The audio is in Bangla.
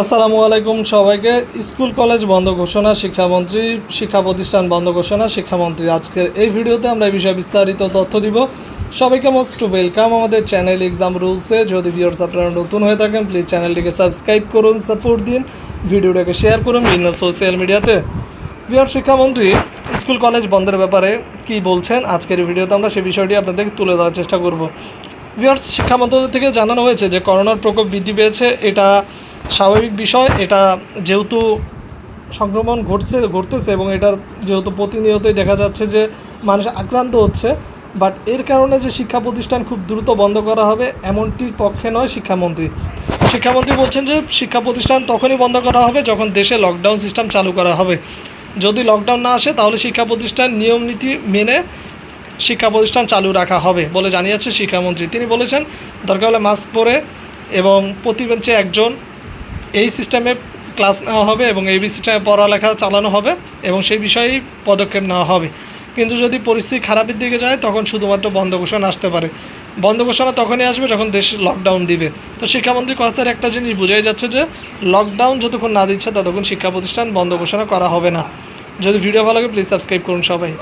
আসসালামু আলাইকুম সবাইকে। স্কুল, কলেজ বন্ধ ঘোষণা শিক্ষামন্ত্রী শিক্ষা প্রতিষ্ঠান বন্ধ ঘোষণা শিক্ষামন্ত্রী আজকের এই ভিডিওতে আমরা এই বিষয়ে বিস্তারিত তথ্য দিব। সবাইকে মোস্ট ওয়েলকাম আমাদের চ্যানেল এক্সাম রুলসে যদি ভিউয়ার্স আপনারা নতুন হয়ে থাকেন প্লিজ চ্যানেলটিকে সাবস্ক্রাইব করুন সাপোর্ট দিন। ভিডিওটাকে শেয়ার করুন বিভিন্ন সোশ্যাল মিডিয়াতে ভিউয়ার শিক্ষামন্ত্রী স্কুল, কলেজ বন্ধের ব্যাপারে কি বলছেন? আজকের ভিডিওতে আমরা সেই বিষয়টি আপনাদের তুলে দেওয়ার চেষ্টা করব। ভিউয়ার্স শিক্ষা মন্ত্রণালয় থেকে জানানো হয়েছে যে করোনার প্রকোপ বৃদ্ধি পেয়েছে। এটা স্বাভাবিক বিষয়। এটা যেহেতু সংক্রমণ ঘটছে, ঘটতেছে এবং এটার যেহেতু প্রতিনিয়তই দেখা যাচ্ছে যে মানুষ আক্রান্ত হচ্ছে বাট এর কারণে যে শিক্ষা প্রতিষ্ঠান খুব দ্রুত বন্ধ করা হবে এমনটির পক্ষে নয় শিক্ষামন্ত্রী। শিক্ষামন্ত্রী বলছেন যে শিক্ষা প্রতিষ্ঠান তখনই বন্ধ করা হবে যখন দেশে লকডাউন সিস্টেম চালু করা হবে। যদি লকডাউন না আসে, তাহলে শিক্ষা প্রতিষ্ঠান নিয়ম নীতি মেনে শিক্ষা প্রতিষ্ঠান চালু রাখা হবে বলে জানিয়েছে শিক্ষামন্ত্রী। তিনি বলেছেন, দরকার হলে মাস্ক পরে এবং প্রতি বেঞ্চে একজন এই সিস্টেমে ক্লাস নেওয়া হবে এবং এই সিস্টেমে পড়ালেখা চালানো হবে এবং সেই বিষয়েই পদক্ষেপ নেওয়া হবে। কিন্তু যদি পরিস্থিতি খারাপের দিকে যায়, তখন শুধুমাত্র বন্ধ ঘোষণা আসতে পারে। বন্ধ ঘোষণা তখনই আসবে যখন দেশ লকডাউন দিবে। তো শিক্ষামন্ত্রী কথার একটা জিনিস বোঝাই যাচ্ছে যে লকডাউন যতক্ষণ না দিচ্ছে, ততক্ষণ শিক্ষা প্রতিষ্ঠান বন্ধ ঘোষণা করা হবে না। যদি ভিডিও ভালো লাগে প্লিজ সাবস্ক্রাইব করুন সবাই।